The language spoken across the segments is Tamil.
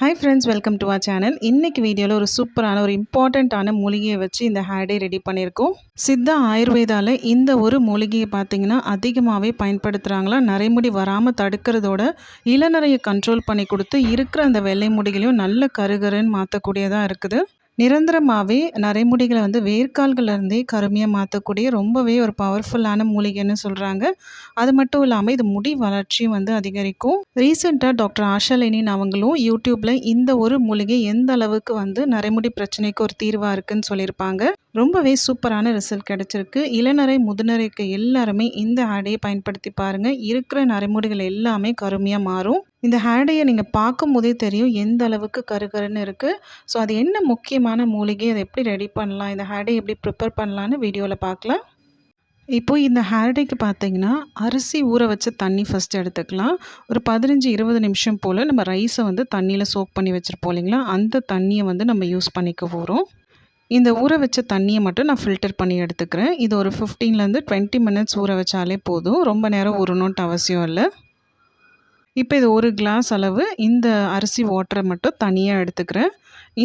Hi friends welcome to our channel இன்றைக்கி வீடியோவில் ஒரு சூப்பரான ஒரு இம்பார்ட்டண்ட்டான மூலிகையை வச்சு இந்த ஹேர்டே ரெடி பண்ணியிருக்கோம். சித்தா ஆயுர்வேதாவில் இந்த ஒரு மூலிகையை பார்த்தீங்கன்னா அதிகமாகவே பயன்படுத்துகிறாங்களா நரைமுடி வராமல் தடுக்கிறதோட இளநரையை கண்ட்ரோல் பண்ணி கொடுத்து இருக்கிற அந்த வெள்ளை முடிகளையும் நல்ல கருகருன்னு மாற்றக்கூடியதாக இருக்குது. நிரந்தரமாகவே நரைமுடிகளை வந்து வேர்க்கால்கள்லேருந்தே கருமையாக மாற்றக்கூடிய ரொம்பவே ஒரு பவர்ஃபுல்லான மூலிகைன்னு சொல்கிறாங்க அது மட்டும் இல்லாமல் இது முடி வளர்ச்சியும் வந்து அதிகரிக்கும். ரீசெண்டாக டாக்டர் ஆஷாலினின் அவங்களும் யூடியூப்பில் இந்த ஒரு மூலிகை எந்த அளவுக்கு வந்து நரைமுடி பிரச்சனைக்கு ஒரு தீர்வாக இருக்குன்னு சொல்லியிருப்பாங்க. ரொம்பவே சூப்பரான ரிசல்ட் கிடச்சிருக்கு. இளநரை முதுநரைக்கு எல்லாருமே இந்த ஆடையை பயன்படுத்தி பாருங்கள் இருக்கிற நரைமுடிகள் எல்லாமே கருமையாக மாறும். இந்த ஹேடையை நீங்கள் பார்க்கும் போதே தெரியும் எந்த அளவுக்கு கருகருன்னு இருக்குது ஸோ அது என்ன முக்கியமான மூலிகை அதை எப்படி ரெடி பண்ணலாம் இந்த ஹேடையை எப்படி ப்ரிப்பேர் பண்ணலான்னு வீடியோவில் பார்க்கலாம். இப்போது இந்த ஹேர்டேக்கு பார்த்தீங்கன்னா அரிசி ஊற வச்ச தண்ணி ஃபஸ்ட் எடுத்துக்கலாம். ஒரு பதினஞ்சு இருபது நிமிஷம் போல் நம்ம ரைஸை வந்து தண்ணியில் சோக் பண்ணி வச்சுருப்போம் இல்லைங்களா? அந்த தண்ணியை வந்து நம்ம யூஸ் பண்ணிக்க போகிறோம் இந்த ஊற வச்ச தண்ணியை மட்டும் நான் ஃபில்டர் பண்ணி எடுத்துக்கிறேன். இது ஒரு ஃபிஃப்டீன்லேருந்து டுவெண்ட்டி மினிட்ஸ் ஊற வச்சாலே போதும். ரொம்ப நேரம் ஊறணுன்ட்டு அவசியம் இல்லை. இப்போ இது ஒரு கிளாஸ் அளவு. இந்த அரிசி வாட்டரை மட்டும் தனியாக எடுத்துக்கிறேன்.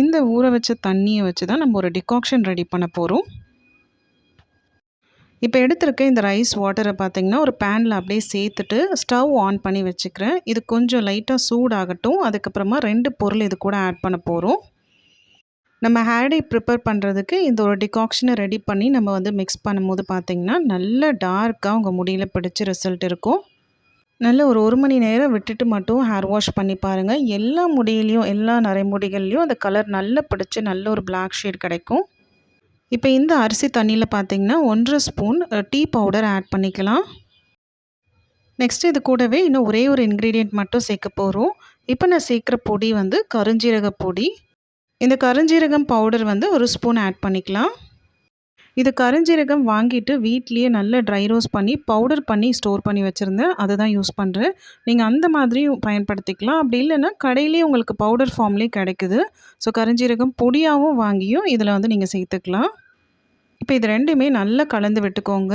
இந்த ஊற வச்ச தண்ணியை வச்சு தான் நம்ம ஒரு டிகாக்ஷன் ரெடி பண்ண போகிறோம் இப்போ எடுத்துருக்க இந்த ரைஸ் வாட்டரை பார்த்திங்கன்னா ஒரு பேனில் அப்படியே சேர்த்துட்டு ஸ்டவ் ஆன் பண்ணி வச்சுக்கிறேன். இது கொஞ்சம் லைட்டாக சூடாகட்டும். அதுக்கப்புறமா ரெண்டு பொருள் இது கூட ஆட் பண்ண போகிறோம் நம்ம ஹேடை ப்ரிப்பேர் பண்ணுறதுக்கு இந்த ஒரு டிகாக்ஷனை ரெடி பண்ணி நம்ம வந்து மிக்ஸ் பண்ணும்போது பார்த்திங்கன்னா நல்ல டார்க்காக உங்கள் முடியில் பிடிச்ச ரிசல்ட் இருக்கும். நல்ல ஒரு ஒரு மணி நேரம் விட்டுட்டு மட்டும் ஹேர் வாஷ் பண்ணி பாருங்கள் எல்லா முடியிலையும் எல்லா நரைமுடிகள்லையும் அந்த கலர் நல்லா பிடிச்சி நல்ல ஒரு பிளாக் ஷேட் கிடைக்கும். இப்போ இந்த அரிசி தண்ணியில் பார்த்தீங்கன்னா ஒன்றரை ஸ்பூன் டீ பவுடர் ஆட் பண்ணிக்கலாம். நெக்ஸ்ட் இது கூடவே இன்னும் ஒரே ஒரு இன்க்ரீடியண்ட் மட்டும் சேர்க்க போகிறோம் இப்போ நான் சேர்க்குற பொடி வந்து கருஞ்சீரக பொடி. இந்த கருஞ்சீரகம் பவுடர் வந்து ஒரு ஸ்பூன் ஆட் பண்ணிக்கலாம். இது கருஞ்சீரகம் வாங்கிட்டு வீட்லேயே நல்ல ட்ரை ரோஸ் பண்ணி பவுடர் பண்ணி ஸ்டோர் பண்ணி வச்சுருந்தேன். அதை தான் யூஸ் பண்ணுறேன் நீங்கள் அந்த மாதிரியும் பயன்படுத்திக்கலாம். அப்படி இல்லைன்னா கடையிலேயே உங்களுக்கு பவுடர் ஃபார்ம்லேயே கிடைக்குது. ஸோ கருஞ்சீரகம் பொடியாகவும் வாங்கியும் இதில் வந்து நீங்கள் சேர்த்துக்கலாம். இப்போ இது ரெண்டுமே நல்லா கலந்து விட்டுக்கோங்க.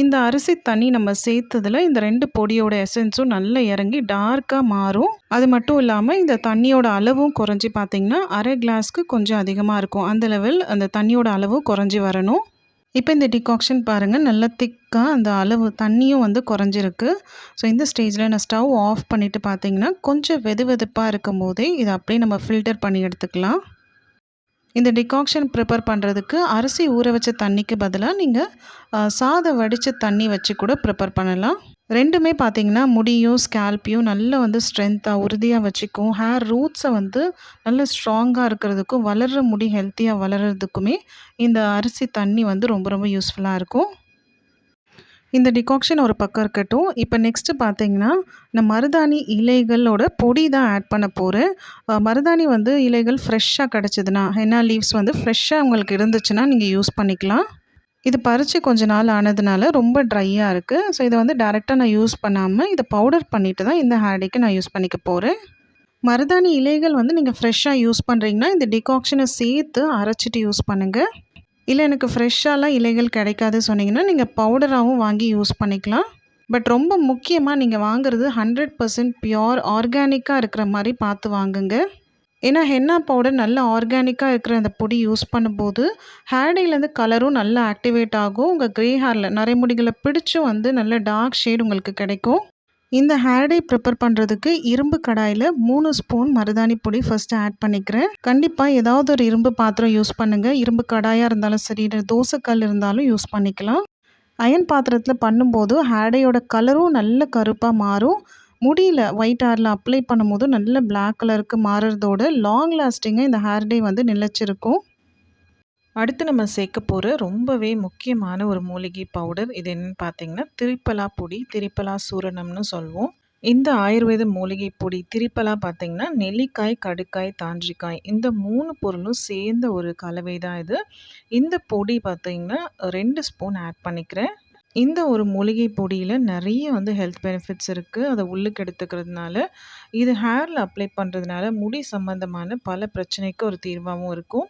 இந்த அரிசி தண்ணி நம்ம சேர்த்ததில் இந்த ரெண்டு பொடியோட எசன்ஸும் நல்லா இறங்கி டார்க்காக மாறும். அது மட்டும் இல்லாமல் இந்த தண்ணியோட அளவும் குறைஞ்சி பார்த்திங்கன்னா அரை கிளாஸ்க்கு கொஞ்சம் அதிகமாக இருக்கும். அந்த லெவல் அந்த தண்ணியோட அளவும் குறைஞ்சி வரணும். இப்போ இந்த டிகாக்ஷன் பாருங்கள் நல்லா திக்காக அந்த அளவு தண்ணியும் வந்து குறைஞ்சிருக்கு. ஸோ இந்த ஸ்டேஜில் நான் ஸ்டவ் ஆஃப் பண்ணிவிட்டு பார்த்தீங்கன்னா கொஞ்சம் வெது வெதுப்பாக இருக்கும் போதே இதை அப்படியே நம்ம ஃபில்டர் பண்ணி எடுத்துக்கலாம். இந்த டிகாக்ஷன் ப்ரிப்பேர் பண்ணுறதுக்கு அரிசி ஊற வச்ச தண்ணிக்கு பதிலாக நீங்கள் சாதம் வடித்த தண்ணி வச்சு கூட ப்ரிப்பேர் பண்ணலாம். ரெண்டுமே பார்த்திங்கன்னா முடியும் ஸ்கேல்ப்பையும் நல்லா வந்து ஸ்ட்ரென்த்தாக உறுதியாக வச்சுக்கும். ஹேர் ரூட்ஸை வந்து நல்ல ஸ்ட்ராங்காக இருக்கிறதுக்கும் வளர்கிற முடி ஹெல்த்தியாக வளர்கிறதுக்குமே இந்த அரிசி தண்ணி வந்து ரொம்ப ரொம்ப யூஸ்ஃபுல்லாக இருக்கும். இந்த டிகாக்ஷன் ஒரு பக்கம் இருக்கட்டும். இப்போ நெக்ஸ்ட்டு பார்த்தீங்கன்னா நான் மருதாணி இலைகளோட பொடி தான் ஆட் பண்ண போகிறேன் மருதாணி வந்து இலைகள் ஃப்ரெஷ்ஷாக கிடச்சிதுன்னா ஹென்னா லீவ்ஸ் வந்து ஃப்ரெஷ்ஷாக உங்களுக்கு இருந்துச்சுன்னா நீங்கள் யூஸ் பண்ணிக்கலாம். இது பறித்து கொஞ்ச நாள் ஆனதுனால ரொம்ப ட்ரையாக இருக்குது ஸோ இதை வந்து டேரெக்டாக நான் யூஸ் பண்ணாமல் இதை பவுடர் பண்ணிவிட்டு தான் இந்த ஹேடிக்கு நான் யூஸ் பண்ணிக்க போகிறேன் மருதாணி இலைகள் வந்து நீங்கள் ஃப்ரெஷ்ஷாக யூஸ் பண்ணுறீங்கன்னா இந்த டிகாக்ஷனை சேர்த்து அரைச்சிட்டு யூஸ் பண்ணுங்கள் இல்லை எனக்கு ஃப்ரெஷ்ஷாலாம் இலைகள் கிடைக்காது சொன்னிங்கன்னா நீங்கள் பவுடராகவும் வாங்கி யூஸ் பண்ணிக்கலாம். பட் ரொம்ப முக்கியமாக நீங்கள் வாங்குறது ஹண்ட்ரட் பர்சன்ட் பியோர் ஆர்கானிக்காக இருக்கிற மாதிரி பார்த்து வாங்குங்க. ஏன்னா ஹென்னா பவுடர் நல்ல ஆர்கானிக்காக இருக்கிற அந்த பொடி யூஸ் பண்ணும்போது ஹேர்டேலேருந்து கலரும் நல்லா ஆக்டிவேட் ஆகும். உங்கள் க்ரே ஹேரில் நரைமுடிகளை பிடிச்சும் வந்து நல்ல டார்க் ஷேட் உங்களுக்கு கிடைக்கும். இந்த ஹேர்டே ப்ரிப்பேர் பண்ணுறதுக்கு இரும்பு கடாயில் மூணு ஸ்பூன் மருதாணி பொடி ஃபஸ்ட்டு ஆட் பண்ணிக்கிறேன். கண்டிப்பாக ஏதாவது ஒரு இரும்பு பாத்திரம் யூஸ் பண்ணுங்கள் இரும்பு கடாயாக இருந்தாலும் சரி தோசைக்கல் இருந்தாலும் யூஸ் பண்ணிக்கலாம். அயன் பாத்திரத்தில் பண்ணும்போது ஹேர்டேயோட கலரும் நல்ல கருப்பாக மாறும். முடியில் ஒயிட் ஹேரில் அப்ளை பண்ணும்போது நல்ல பிளாக் கலருக்கு மாறுறதோட லாங் லாஸ்டிங்காக இந்த ஹேர்டே வந்து நிலச்சிருக்கும். அடுத்து நம்ம சேர்க்க போகிற ரொம்பவே முக்கியமான ஒரு மூலிகை பவுடர் இது என்னென்னு பார்த்தீங்கன்னா திரிப்பலா பொடி திரிப்பலா சூரணம்னு சொல்லுவோம். இந்த ஆயுர்வேத மூலிகை பொடி திரிப்பலா பார்த்தீங்கன்னா நெல்லிக்காய் கடுக்காய் தாஞ்சிக்காய் இந்த மூணு பொருளும் சேர்ந்த ஒரு கலவை தான் இது. இந்த பொடி பார்த்தீங்கன்னா ரெண்டு ஸ்பூன் ஆட் பண்ணிக்கிறேன். இந்த ஒரு மூலிகை பொடியில் நிறைய வந்து ஹெல்த் பெனிஃபிட்ஸ் இருக்குது அதை உள்ளுக்கு எடுத்துக்கிறதுனால இது ஹேரில் அப்ளை பண்ணுறதுனால முடி சம்மந்தமான பல பிரச்சனைக்கு ஒரு தீர்வாகவும் இருக்கும்.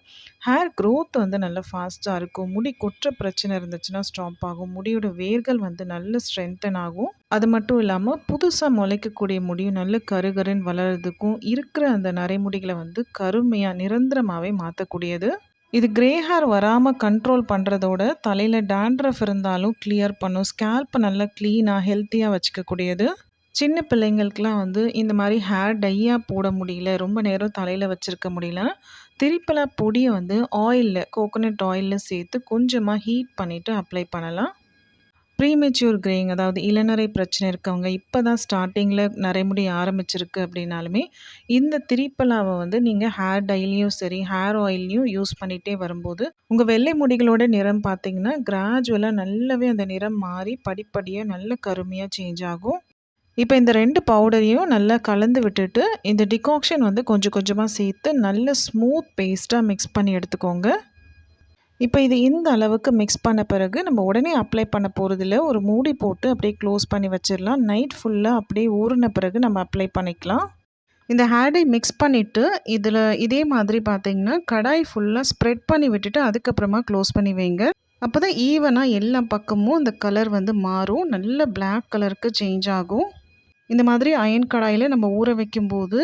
ஹேர் க்ரோத் வந்து நல்லா ஃபாஸ்ட்டாக இருக்கும். முடி கொற்ற பிரச்சனை இருந்துச்சுன்னா ஸ்டாப் ஆகும். முடியோட வேர்கள் வந்து நல்ல ஸ்ட்ரென்தன் ஆகும். அது மட்டும் இல்லாமல் புதுசாக முளைக்கக்கூடிய முடியும் நல்ல கருகருன்னு வளர்கிறதுக்கும் இருக்கிற அந்த நரைமுடிகளை வந்து கருமையாக நிரந்தரமாகவே மாற்றக்கூடியது இது கிரே ஹேர் வராமல் கண்ட்ரோல் பண்ணுறதோட தலையில் டேண்ட்ரஃப் இருந்தாலும் கிளியர் பண்ணும். ஸ்கேல்ப் நல்லா க்ளீனாக ஹெல்த்தியாக வச்சுக்கக்கூடியது. சின்ன பிள்ளைங்களுக்கெலாம் வந்து இந்த மாதிரி ஹேர் டையாக போட முடியல. ரொம்ப நேரம் தலையில் வச்சுருக்க முடியல. திரிப்பலா பொடியை வந்து ஆயிலில் கோகோனட் ஆயிலில் சேர்த்து கொஞ்சமாக ஹீட் பண்ணிவிட்டு அப்ளை பண்ணலாம். ப்ரீமெச்சூர் கிரேயிங் அதாவது இளநரை பிரச்சனை இருக்கவங்க இப்போ தான் ஸ்டார்டிங்கில் நரைமுடி ஆரம்பிச்சிருக்கு அப்படின்னாலுமே இந்த திரிப்பலாவை வந்து நீங்கள் ஹேர் டைலையும் சரி ஹேர் ஆயிலையும் யூஸ் பண்ணிகிட்டே வரும்போது உங்கள் வெள்ளை முடிகளோட நிறம் பார்த்தீங்கன்னா கிராஜுவலாக நல்லாவே அந்த நிறம் மாறி படிப்படியாக நல்ல கருமையாக சேஞ்ச் ஆகும். இப்போ இந்த ரெண்டு பவுடரையும் நல்லா கலந்து விட்டுட்டு இந்த டிகாக்ஷன் வந்து கொஞ்சம் கொஞ்சமாக சேர்த்து நல்ல ஸ்மூத் பேஸ்ட்டாக மிக்ஸ் பண்ணி எடுத்துக்கோங்க. இப்போ இது இந்த அளவுக்கு மிக்ஸ் பண்ண பிறகு நம்ம உடனே அப்ளை பண்ண போகிறதில்ல ஒரு மூடி போட்டு அப்படியே க்ளோஸ் பண்ணி வச்சிடலாம். நைட் ஃபுல்லாக அப்படியே ஊறின பிறகு நம்ம அப்ளை பண்ணிக்கலாம். இந்த ஹேடை மிக்ஸ் பண்ணிவிட்டு இதில் இதே மாதிரி பார்த்தீங்கன்னா கடாய் ஃபுல்லாக ஸ்ப்ரெட் பண்ணி விட்டுட்டு அதுக்கப்புறமா க்ளோஸ் பண்ணி வைங்க. அப்போ தான் ஈவனாக எல்லா பக்கமும் அந்த கலர் வந்து மாறும். நல்ல பிளாக் கலருக்கு சேஞ்ச் ஆகும். இந்த மாதிரி அயன் கடாயில் நம்ம ஊற வைக்கும்போது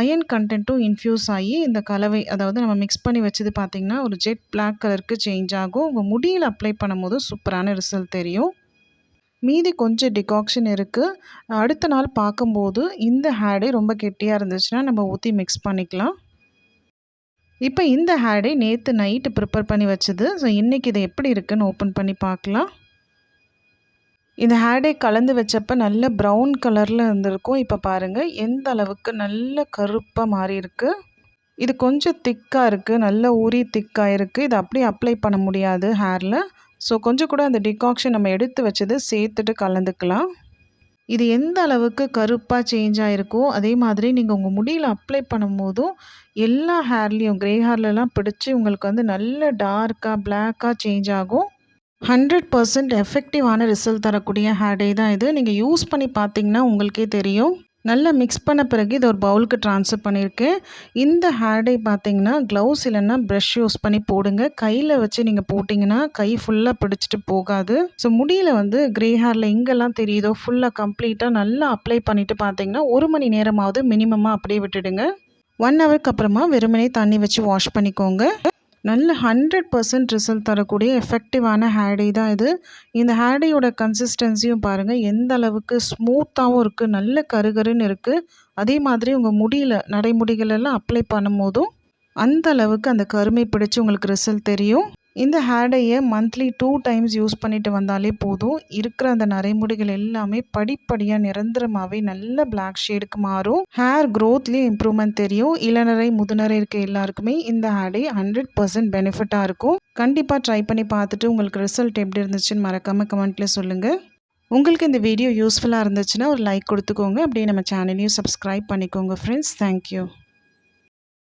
அயன் கண்டென்ட்டும் இன்ஃப்யூஸ் ஆகி இந்த கலவை அதாவது நம்ம மிக்ஸ் பண்ணி வச்சது பார்த்திங்கன்னா ஒரு ஜெட் பிளாக் கலருக்கு சேஞ்ச் ஆகும். உங்கள் முடியில் அப்ளை பண்ணும்போது சூப்பரான ரிசல்ட் தெரியும். மீதி கொஞ்சம் டிகாக்ஷன் இருக்குது அடுத்த நாள் பார்க்கும்போது இந்த ஹேடே ரொம்ப கெட்டியாக இருந்துச்சுன்னா நம்ம ஊற்றி மிக்ஸ் பண்ணிக்கலாம். இப்போ இந்த ஹேடை நேற்று நைட்டு ப்ரிப்பேர் பண்ணி வச்சது. ஸோ இன்றைக்கி இதை எப்படி இருக்குதுன்னு ஓப்பன் பண்ணி பார்க்கலாம் இந்த ஹேடே கலந்து வச்சப்போ நல்ல ப்ரௌன் கலரில் இருந்திருக்கும். இப்போ பாருங்கள் எந்த அளவுக்கு நல்ல கருப்பாக மாறி இருக்குது இது கொஞ்சம் திக்காக இருக்குது நல்ல ஊறி திக்காக இருக்குது இதை அப்படியே அப்ளை பண்ண முடியாது ஹேரில் ஸோ கொஞ்சம் கூட அந்த டிகாக்ஷன் நம்ம எடுத்து வச்சது சேர்த்துட்டு கலந்துக்கலாம். இது எந்த அளவுக்கு கருப்பாக சேஞ்ச் ஆகிருக்கோ அதே மாதிரி நீங்கள் உங்கள் முடியில் அப்ளை பண்ணும்போதும் எல்லா ஹேர்லேயும் க்ரே ஹேர்லலாம் பிடிச்சி உங்களுக்கு வந்து நல்ல டார்க்காக பிளாக்காக சேஞ்ச் ஆகும். ஹண்ட்ரட் பர்சன்ட் எஃபெக்டிவான ரிசல்ட் தரக்கூடிய ஹேர் டே தான் இது. நீங்கள் யூஸ் பண்ணி பார்த்தீங்கன்னா உங்களுக்கே தெரியும். நல்லா மிக்ஸ் பண்ண பிறகு இதை ஒரு பவுலுக்கு ட்ரான்ஸ்ஃபர் பண்ணியிருக்கேன் இந்த ஹேர் டே பார்த்தீங்கன்னா க்ளவுஸ் இல்லைன்னா ப்ரஷ் யூஸ் பண்ணி போடுங்க. கையில் வச்சு நீங்கள் போட்டிங்கன்னா கை ஃபுல்லாக பிடிச்சிட்டு போகாது. ஸோ முடியில் வந்து க்ரே ஹேரில் எங்கெல்லாம் தெரியுதோ ஃபுல்லாக கம்ப்ளீட்டாக நல்லா அப்ளை பண்ணிவிட்டு பார்த்தீங்கன்னா ஒரு மணி நேரமாவது மினிமமாக அப்படியே விட்டுடுங்க. ஒன் ஹவருக்கு அப்புறமா வெறுமனே தண்ணி வச்சு வாஷ் பண்ணிக்கோங்க. நல்ல ஹண்ட்ரட் பர்சன்ட் ரிசல்ட் தரக்கூடிய எஃபெக்டிவான ஹேடி தான் இது. இந்த ஹேடியோட கன்சிஸ்டன்சியும் பாருங்கள் எந்த அளவுக்கு ஸ்மூத்தாகவும் இருக்குது நல்ல கருகருன்னு இருக்குது அதே மாதிரி உங்கள் முடியல நடைமுடிகளெல்லாம் அப்ளை பண்ணும் போதும் அந்த அளவுக்கு அந்த கருமை பிடிச்சி உங்களுக்கு ரிசல்ட் தெரியும். இந்த ஹேடையை மந்த்லி டூ டைம்ஸ் யூஸ் பண்ணிட்டு வந்தாலே போதும். இருக்கிற அந்த நரைமுடிகள் எல்லாமே படிப்படியாக நிரந்தரமாகவே நல்ல பிளாக் ஷேடுக்கு மாறும். ஹேர் க்ரோத்லேயும் இம்ப்ரூவ்மெண்ட் தெரியும். இளநரை முதுநரை இருக்க எல்லாருக்குமே இந்த ஹேடை ஹண்ட்ரட் பர்சன்ட் பெனிஃபிட்டாக இருக்கும். கண்டிப்பாக ட்ரை பண்ணி பார்த்துட்டு உங்களுக்கு ரிசல்ட் எப்படி இருந்துச்சுன்னு மறக்காமல் கமெண்ட்டில் சொல்லுங்கள் உங்களுக்கு இந்த வீடியோ யூஸ்ஃபுல்லாக இருந்துச்சுன்னா ஒரு லைக் கொடுத்துக்கோங்க. அப்படியே நம்ம சேனலையும் சப்ஸ்கிரைப் பண்ணிக்கோங்க ஃப்ரெண்ட்ஸ் தேங்க்யூ